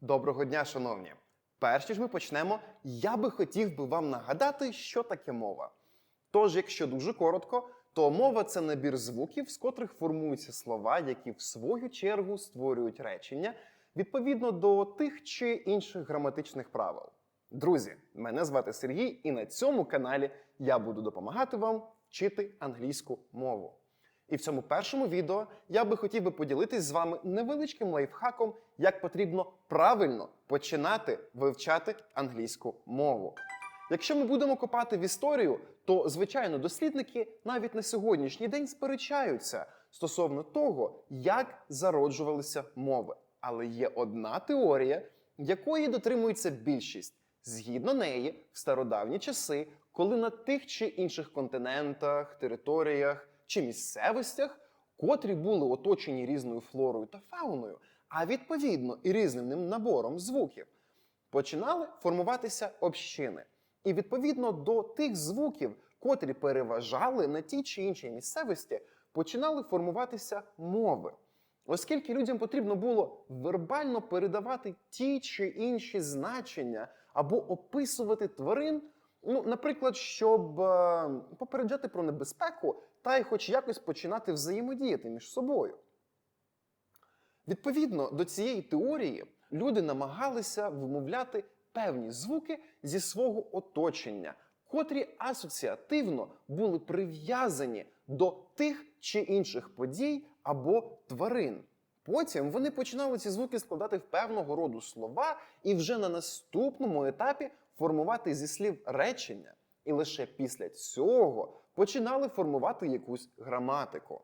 Доброго дня, шановні! Перш ніж ми почнемо, я би хотів би вам нагадати, що таке мова. Тож, якщо дуже коротко, то мова це набір звуків, з котрих формуються слова, які в свою чергу створюють речення відповідно до тих чи інших граматичних правил. Друзі, мене звати Сергій, і на цьому каналі я буду допомагати вам вчити англійську мову. І в цьому першому відео я би хотів би поділитись з вами невеличким лайфхаком, як потрібно правильно починати вивчати англійську мову. Якщо ми будемо копати в історію, то звичайно дослідники навіть на сьогоднішній день сперечаються стосовно того, як зароджувалися мови. Але є одна теорія, якої дотримується більшість. Згідно неї, в стародавні часи, коли на тих чи інших континентах, територіях чи місцевостях, котрі були оточені різною флорою та фауною, а відповідно і різним набором звуків, починали формуватися общини. І відповідно до тих звуків, котрі переважали на тій чи іншій місцевості, починали формуватися мови. Оскільки людям потрібно було вербально передавати ті чи інші значення або описувати тварин, ну, наприклад, щоб е, попереджати про небезпеку та й хоч якось починати взаємодіяти між собою. Відповідно до цієї теорії, люди намагалися вимовляти певні звуки зі свого оточення, котрі асоціативно були прив'язані до тих чи інших подій або тварин. Потім вони починали ці звуки складати в певного роду слова і вже на наступному етапі формувати зі слів речення. І лише після цього починали формувати якусь граматику.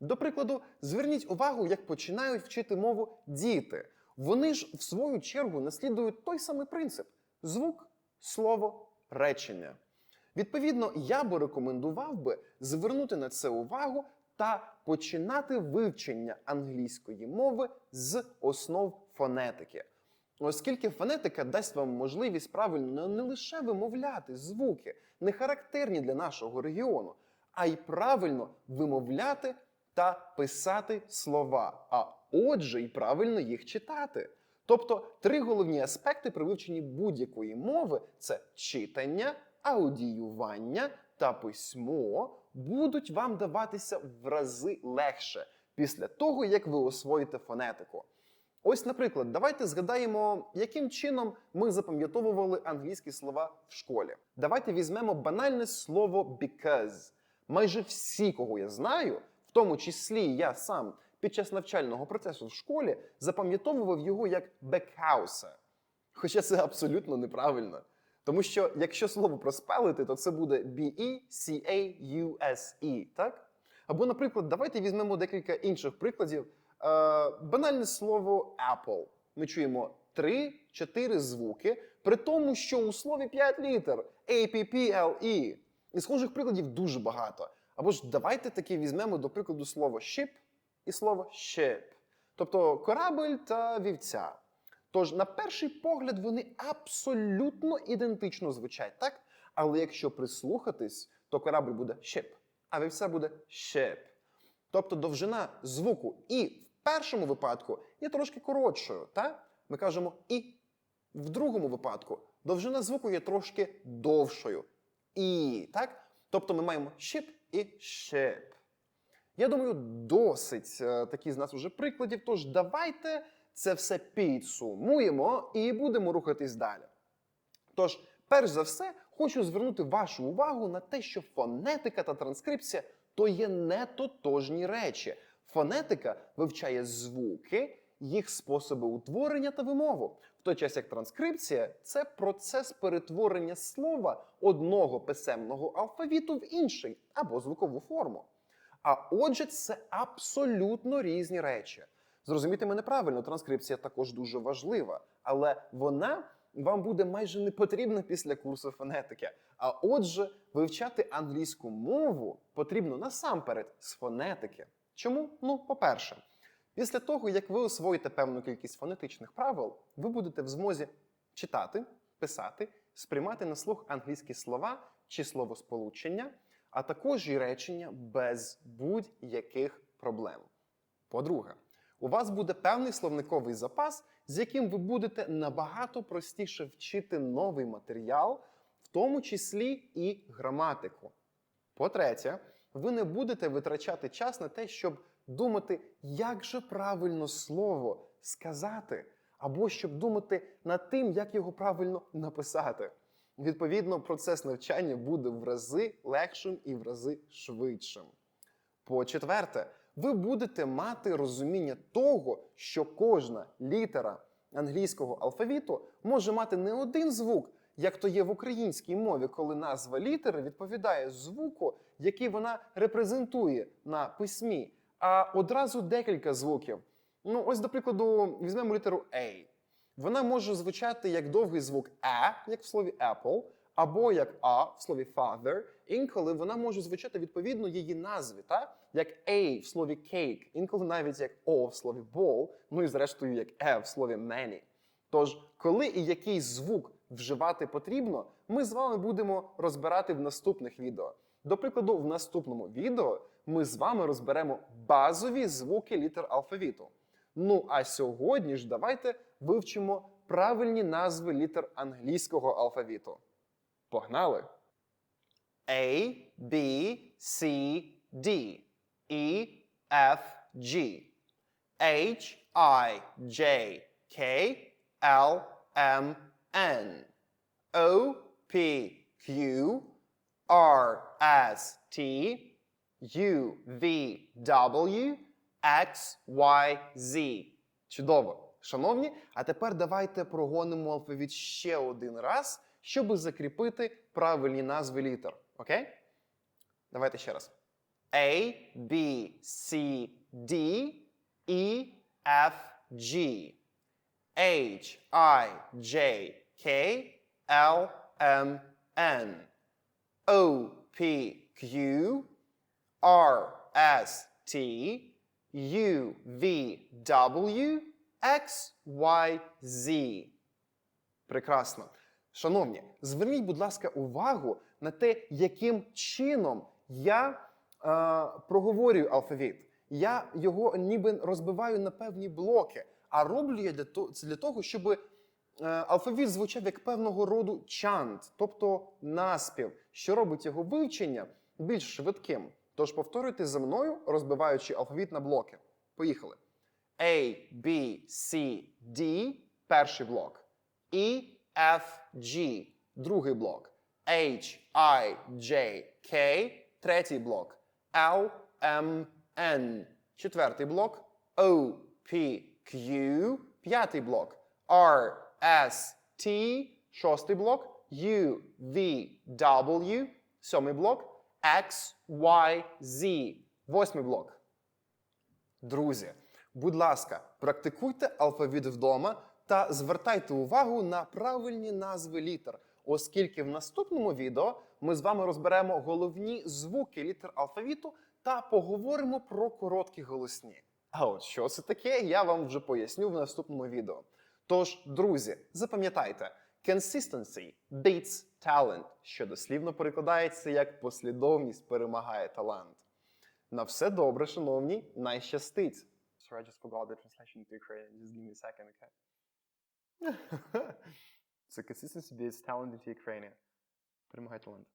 До прикладу, зверніть увагу, як починають вчити мову діти. Вони ж в свою чергу наслідують той самий принцип: звук, слово, речення. Відповідно, я би рекомендував би звернути на це увагу та починати вивчення англійської мови з основ фонетики. Оскільки фонетика дасть вам можливість правильно не лише вимовляти звуки, не характерні для нашого регіону, а й правильно вимовляти та писати слова, а отже, й правильно їх читати. Тобто три головні аспекти при вивченні будь-якої мови це читання, аудіювання та письмо будуть вам даватися в рази легше після того, як ви освоїте фонетику. Ось, наприклад, давайте згадаємо, яким чином ми запам'ятовували англійські слова в школі. Давайте візьмемо банальне слово because. Майже всі, кого я знаю, в тому числі я сам під час навчального процесу в школі запам'ятовував його як бекхауса. Хоча це абсолютно неправильно. Тому що якщо слово проспелити, то це буде B-E-C-A-U-S-E, так? Або, наприклад, давайте візьмемо декілька інших прикладів. Е, банальне слово Apple. Ми чуємо 3-4 звуки, при тому, що у слові 5 літер A-P-P-L-E. І схожих прикладів дуже багато. Або ж давайте таки візьмемо до прикладу слово ship і слово ship. Тобто корабель та вівця. Тож, на перший погляд, вони абсолютно ідентично звучать, так? Але якщо прислухатись, то корабль буде ship, а вівця буде ship. Тобто довжина звуку і першому випадку є трошки коротшою. Та? Ми кажемо і. В другому випадку довжина звуку є трошки довшою. І. Так? Тобто ми маємо ship і ship. Я думаю, досить е, такі з нас уже прикладів. Тож давайте це все підсумуємо і будемо рухатись далі. Тож, перш за все, хочу звернути вашу увагу на те, що фонетика та транскрипція то є не тотожні речі. Фонетика вивчає звуки, їх способи утворення та вимову, в той час як транскрипція це процес перетворення слова одного писемного алфавіту в інший або звукову форму. А отже, це абсолютно різні речі. Зрозумійте мене правильно, транскрипція також дуже важлива, але вона вам буде майже не потрібна після курсу фонетики. А отже, вивчати англійську мову потрібно насамперед з фонетики. Чому? Ну, по-перше, після того, як ви освоїте певну кількість фонетичних правил, ви будете в змозі читати, писати, сприймати на слух англійські слова чи словосполучення, а також і речення без будь-яких проблем. По-друге, у вас буде певний словниковий запас, з яким ви будете набагато простіше вчити новий матеріал, в тому числі і граматику. По-третє, ви не будете витрачати час на те, щоб думати, як же правильно слово сказати, або щоб думати над тим, як його правильно написати. Відповідно, процес навчання буде в рази легшим і в рази швидшим. По-четверте, ви будете мати розуміння того, що кожна літера англійського алфавіту може мати не один звук, як то є в українській мові, коли назва літери відповідає звуку, який вона репрезентує на письмі, а одразу декілька звуків. Ну, ось, до прикладу, візьмемо літеру A. Вона може звучати як довгий звук «е», як в слові apple, або як А в слові father. Інколи вона може звучати відповідно її назві, так? як A в слові cake, інколи навіть як О в слові bowl, ну і зрештою як Е в слові many. Тож, коли і який звук вживати потрібно, ми з вами будемо розбирати в наступних відео. До прикладу, в наступному відео ми з вами розберемо базові звуки літер алфавіту. Ну а сьогодні ж давайте вивчимо правильні назви літер англійського алфавіту. Погнали! A, B, C, D, E, F, G, H, I, J, K, L, M, N, O, P, Q, R, S, T, U, V, W, X, Y, Z. Чудово. Шановні, а тепер давайте прогонимо алфавіт ще один раз, щоб закріпити правильні назви літер. Окей? Давайте ще раз. A, B, C, D, E, F, G, H, I, J, K, L, M, N, O, P, Q, R, S, T, U, V, W, X, Y, Z. Прекрасно. Шановні, зверніть, будь ласка, увагу на те, яким чином я е, проговорюю алфавіт. Я його ніби розбиваю на певні блоки. А роблю я для того, це для того, щоб е, алфавіт звучав як певного роду чант, тобто наспів, що робить його вивчення більш швидким. Тож повторюйте за мною, розбиваючи алфавіт на блоки. Поїхали. A, B, C, D – перший блок. E, F, G – другий блок. H, I, J, K – третій блок. L, M, N – четвертий блок. O, P, Q – п'ятий блок. R, S, T – шостий блок. U, V, W – сьомий блок. X, Y, Z – восьмий блок. Друзі, будь ласка, практикуйте алфавіт вдома та звертайте увагу на правильні назви літер, оскільки в наступному відео ми з вами розберемо головні звуки літер алфавіту та поговоримо про короткі голосні. А от що це таке, я вам вже поясню в наступному відео. Тож, друзі, запам'ятайте, consistency beats talent, що дослівно перекладається як послідовність перемагає талант. На все добре, шановні, найщастить. Sorry, I just forgot the translation to Ukrainian. Just give me a second, okay? so consistency beats talent into Ukraine. Перемагає талант.